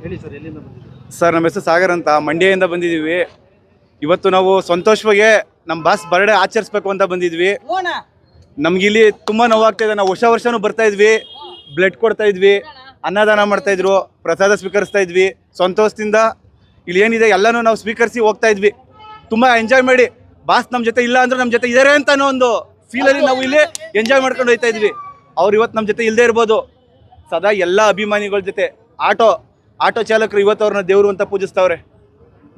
ಹೇಳಿ ಸರ್ ಎಲ್ಲಿಂದ ಸರ್ ನಮ್ಮ ಹೆಸರು ಸಾಗರ್ ಅಂತ. ಮಂಡ್ಯದಿಂದ ಬಂದಿದ್ದೀವಿ. ಇವತ್ತು ನಾವು ಸಂತೋಷವಾಗಿ ನಮ್ಮ ಬಾಸ್ ಬರ್ಡೇ ಆಚರಿಸ್ಬೇಕು ಅಂತ ಬಂದಿದ್ವಿ. ನಮ್ಗಿಲ್ಲಿ ತುಂಬಾ ನೋವಾಗ್ತಾ ಇದೆ. ನಾವು ಹೊಸ ವರ್ಷನೂ ಬರ್ತಾ ಇದ್ವಿ. ಬ್ಲಡ್ ಕೊಡ್ತಾ ಇದ್ವಿ. ಅನ್ನದಾನ ಮಾಡ್ತಾ ಇದ್ರು. ಪ್ರಸಾದ ಸ್ವೀಕರಿಸ್ತಾ ಇದ್ವಿ. ಸಂತೋಷದಿಂದ ಇಲ್ಲಿ ಏನಿದೆ ಎಲ್ಲನೂ ನಾವು ಸ್ವೀಕರಿಸಿ ಹೋಗ್ತಾ ಇದ್ವಿ. ತುಂಬಾ ಎಂಜಾಯ್ ಮಾಡಿ. ಬಾಸ್ ನಮ್ಮ ಜೊತೆ ಇಲ್ಲ ಅಂದ್ರೆ ನಮ್ಮ ಜೊತೆ ಇದಾರೆ ಅಂತ ಒಂದು ಫೀಲಲ್ಲಿ ನಾವು ಇಲ್ಲಿ ಎಂಜಾಯ್ ಮಾಡ್ಕೊಂಡು ಹೋಗ್ತಾ ಇದ್ವಿ. ಅವ್ರು ಇವತ್ತು ನಮ್ಮ ಜೊತೆ ಇಲ್ಲದೆ ಇರ್ಬೋದು. ಸದಾ ಎಲ್ಲ ಅಭಿಮಾನಿಗಳ ಜೊತೆ ಆಟೋ ಆಟೋ ಚಾಲಕರು ಇವತ್ತು ಅವ್ರನ್ನ ದೇವರು ಅಂತ ಪೂಜಿಸ್ತಾವ್ರೆ.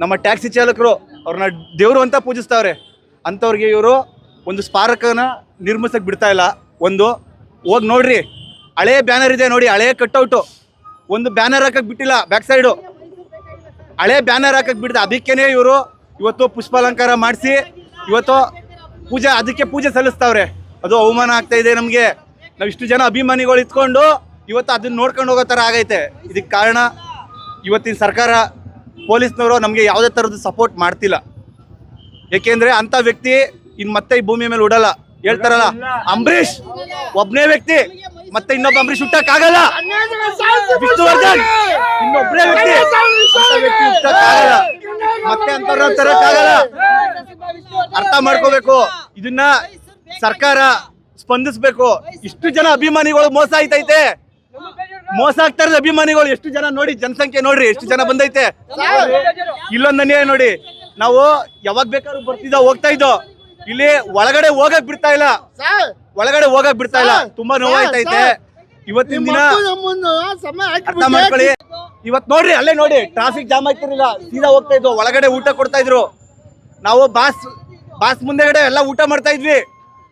ನಮ್ಮ ಟ್ಯಾಕ್ಸಿ ಚಾಲಕರು ಅವ್ರನ್ನ ದೇವರು ಅಂತ ಪೂಜಿಸ್ತಾವ್ರೆ. ಅಂಥವ್ರಿಗೆ ಇವರು ಒಂದು ಸ್ಮಾರಕನ ನಿರ್ಮಿಸಕ್ಕೆ ಬಿಡ್ತಾ ಇಲ್ಲ. ಒಂದು, ಹೋಗಿ ನೋಡ್ರಿ, ಹಳೇ ಬ್ಯಾನರ್ ಇದೆ ನೋಡಿ, ಹಳೇ ಕಟ್ಔಟು. ಒಂದು ಬ್ಯಾನರ್ ಹಾಕಕ್ಕೆ ಬಿಟ್ಟಿಲ್ಲ, ಬ್ಯಾಕ್ ಸೈಡು. ಹಳೆ ಬ್ಯಾನರ್ ಹಾಕಕ್ಕೆ ಬಿಡ್ದ, ಅದಕ್ಕೇನೆ ಇವರು ಇವತ್ತು ಪುಷ್ಪಾಲಂಕಾರ ಮಾಡಿಸಿ, ಇವತ್ತು ಪೂಜೆ, ಅದಕ್ಕೆ ಪೂಜೆ ಸಲ್ಲಿಸ್ತಾವ್ರೆ. ಅದು ಅವಮಾನ ಆಗ್ತಾ ಇದೆ ನಮಗೆ. ನಾವು ಇಷ್ಟು ಜನ ಅಭಿಮಾನಿಗಳು ಇತ್ಕೊಂಡು ಇವತ್ತು ಅದನ್ನ ನೋಡ್ಕೊಂಡು ಹೋಗೋ ಥರ ಆಗೈತೆ. ಇದಕ್ಕೆ ಕಾರಣ ಇವತ್ತಿನ ಸರ್ಕಾರ ಪೊಲೀಸ್ನವರು ನಮಗೆ ಯಾವುದೇ ಥರದ್ದು ಸಪೋರ್ಟ್ ಮಾಡ್ತಿಲ್ಲ. ಏಕೆಂದರೆ ಅಂತ ವ್ಯಕ್ತಿ ಇನ್ನು ಮತ್ತೆ ಈ ಭೂಮಿ ಮೇಲೆ ಉಡಲ್ಲ. ಹೇಳ್ತಾರಲ್ಲ, ಅಂಬರೀಷ್ ಒಬ್ಬನೇ ವ್ಯಕ್ತಿ, ಮತ್ತೆ ಇನ್ನೊಬ್ಬ ಅಂಬರೀಷ್ ಹುಟ್ಟಕ್ಕಾಗಲ್ಲ ವಿಷ್ಣುವರ್ಧನ್ ಇನ್ನೊಬ್ಬನೇ ವ್ಯಕ್ತಿ ವ್ಯಕ್ತಿ ಹುಟ್ಟಕ್ಕಾಗಲ್ಲ ಮತ್ತೆ ತರಕ್ಕಾಗಲ್ಲ ಅರ್ಥ ಮಾಡ್ಕೋಬೇಕು. ಇದನ್ನ ಸರ್ಕಾರ ಸ್ಪಂದಿಸ್ಬೇಕು. ಇಷ್ಟು ಜನ ಅಭಿಮಾನಿಗಳು ಮೋಸ ಆಯ್ತೈತೆ. ಮೋಸ ಆಗ್ತಾ ಇರೋದು ಅಭಿಮಾನಿಗಳು. ಎಷ್ಟು ಜನ ನೋಡಿ ಜನಸಂಖ್ಯೆ ನೋಡ್ರಿ ಎಷ್ಟು ಜನ ಬಂದೈತೆ? ಇಲ್ಲೊಂದ್ ಅನ್ಯಾಯ ನೋಡಿ. ನಾವು ಯಾವಾಗ ಬೇಕಾದ್ರೂ ಬರ್ತಿದ್ದ ಹೋಗ್ತಾ ಇದ್ದೋ ಇಲ್ಲಿ ಒಳಗಡೆ ಹೋಗಕ್ ಬಿಡ್ತಾ ಇಲ್ಲ. ಒಳಗಡೆ ಹೋಗಕ್ ಬಿಡ್ತಾ ಇಲ್ಲ. ತುಂಬಾ ನೋವಾಯ್ತೈತೆ. ಇವತ್ತಿನ ದಿನ ಅರ್ಥ ಮಾಡ್ಕೊಳ್ಳಿ. ಇವತ್ ನೋಡ್ರಿ ಅಲ್ಲೇ ನೋಡಿ ಟ್ರಾಫಿಕ್ ಜಾಮ್ ಆಗ್ತಿರ್ಲಿಲ್ಲ. ಸೀದಾ ಹೋಗ್ತಾ ಇದ್ವು ಒಳಗಡೆ ಊಟ ಕೊಡ್ತಾ ಇದ್ರು. ನಾವು ಬಾಸ್ ಬಾಸ್ ಮುಂದೆಗಡೆ ಎಲ್ಲ ಊಟ ಮಾಡ್ತಾ ಇದ್ವಿ.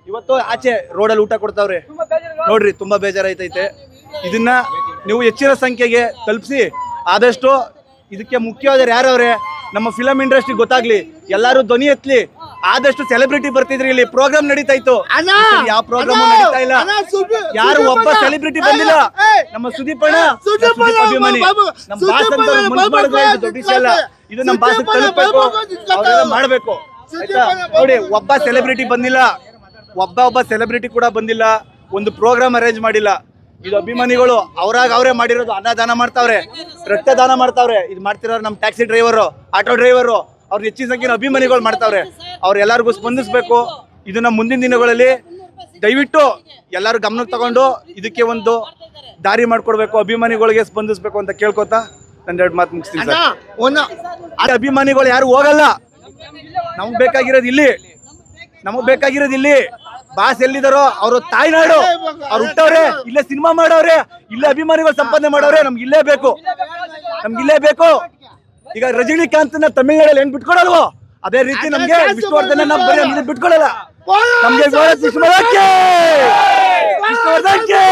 ಇವತ್ತು ಆಚೆ ರೋಡಲ್ಲಿ ಊಟ ಕೊಡ್ತಾವ್ರಿ. ನೋಡ್ರಿ ತುಂಬಾ ಬೇಜಾರೈತೈತೆ ಇದನ್ನ ನೀವು ಹೆಚ್ಚಿನ ಸಂಖ್ಯೆಗೆ ತಲುಪಿಸಿ ಆದಷ್ಟು ಇದಕ್ಕೆ ಮುಖ್ಯವಾದ ಯಾರವ್ರೆ? ನಮ್ಮ ಫಿಲಂ ಇಂಡಸ್ಟ್ರಿ ಗೊತ್ತಾಗ್ಲಿ ಎಲ್ಲರೂ ಧ್ವನಿ ಎತ್ತಲಿ ಆದಷ್ಟು ಸೆಲೆಬ್ರಿಟಿ ಬರ್ತಿದ್ರಿ ಇಲ್ಲಿ. ಪ್ರೋಗ್ರಾಮ್ ನಡೀತಾ ಇತ್ತು! ಯಾವ ಪ್ರೋಗ್ರಾಮ್! ನಡೀತಾ ಇಲ್ಲ. ಯಾರು ಒಬ್ಬ ಸೆಲೆಬ್ರಿಟಿ ಬಂದಿಲ್ಲ. ನಮ್ಮ ಸುದೀಪ್ ಅಣ್ಣ ಅಭಿಮಾನಿ ನಮ್ಮ ಬಾಸ್ ಅಂತ ಇದು ದೊಡ್ಡ ವಿಷಯ ಅಲ್ಲ. ಇದು ನಮ್ಮ ಬಾಸ್ ತಲುಪಬೇಕು ಬಾಬು, ಮಾಡ್ಬೇಕು. ಆಯ್ತಾ? ನೋಡಿ ಒಬ್ಬ ಸೆಲೆಬ್ರಿಟಿ ಬಂದಿಲ್ಲ. ಒಬ್ಬ ಒಬ್ಬ ಸೆಲೆಬ್ರಿಟಿ ಕೂಡ ಬಂದಿಲ್ಲ. ಒಂದು ಪ್ರೋಗ್ರಾಮ್ ಅರೇಂಜ್ ಮಾಡಿಲ್ಲ. ಇದು ಅಭಿಮಾನಿಗಳು ಅವ್ರಾಗ ಅವರೇ ಮಾಡಿರೋದು ಅನ್ನದಾನ ಮಾಡ್ತಾವ್ರೆ ರಕ್ತದಾನ ಮಾಡ್ತಾವ್ರೆ. ಇದು ಮಾಡ್ತಿರೋ ನಮ್ಮ ಟ್ಯಾಕ್ಸಿ ಡ್ರೈವರು ಆಟೋ ಡ್ರೈವರು ಅವ್ರ ಹೆಚ್ಚಿನ ಸಂಖ್ಯೆನ ಅಭಿಮಾನಿಗಳು ಮಾಡ್ತಾವ್ರೆ. ಅವ್ರು ಎಲ್ಲರಿಗೂ ಸ್ಪಂದಿಸ್ಬೇಕು. ಇದನ್ನ ಮುಂದಿನ ದಿನಗಳಲ್ಲಿ ದಯವಿಟ್ಟು ಎಲ್ಲರೂ ಗಮನಕ್ಕೆ ತಗೊಂಡು ಇದಕ್ಕೆ ಒಂದು ದಾರಿ ಮಾಡ್ಕೊಡ್ಬೇಕು ಅಭಿಮಾನಿಗಳಿಗೆ ಸ್ಪಂದಿಸ್ಬೇಕು ಅಂತ ಕೇಳ್ಕೊತಾ ಎರಡು ಮಾತು ಮುಗಿಸ್ತೀನಿ ಸರ್. ಒಂದು ಅಭಿಮಾನಿಗಳು ಯಾರು ಹೋಗಲ್ಲ. ನಮ್ಗೆ ಬೇಕಾಗಿರೋದು ಇಲ್ಲಿ. ನಮಗೆ ಬೇಕಾಗಿರೋದು ಇಲ್ಲಿ. ಬಾಸ್ ಎಲ್ಲಿದಾರೋ ಅವ್ರ ತಾಯ್ನಾಡು ಅವ್ರು ಹುಟ್ಟವ್ರೆ ಇಲ್ಲೇ ಸಿನಿಮಾ ಮಾಡವ್ರೆ ಇಲ್ಲೇ ಅಭಿಮಾನಿಗಳು ಸಂಪಾದನೆ ಮಾಡವ್ರೆ ನಮ್ಗೆ ಇಲ್ಲೇ ಬೇಕು. ನಮ್ಗೆ ಇಲ್ಲೇ ಬೇಕು. ಈಗ ರಜನಿಕಾಂತ್ ತಮಿಳ್ನಾಡಲ್ಲಿ ಹೆಂಗ್ ಬಿಟ್ಕೊಡಲ್ವೋ? ಅದೇ ರೀತಿ ನಮ್ಗೆ ವಿಷ್ಣುವರ್ಧನ್ ಬಿಟ್ಕೊಡಲ್ಲ. ನಮ್ಗೆ ವಿಷ್ಣುವರ್ಧನ್ಗೆ ವಿಷ್ಣುವರ್ಧನ್ಗೆ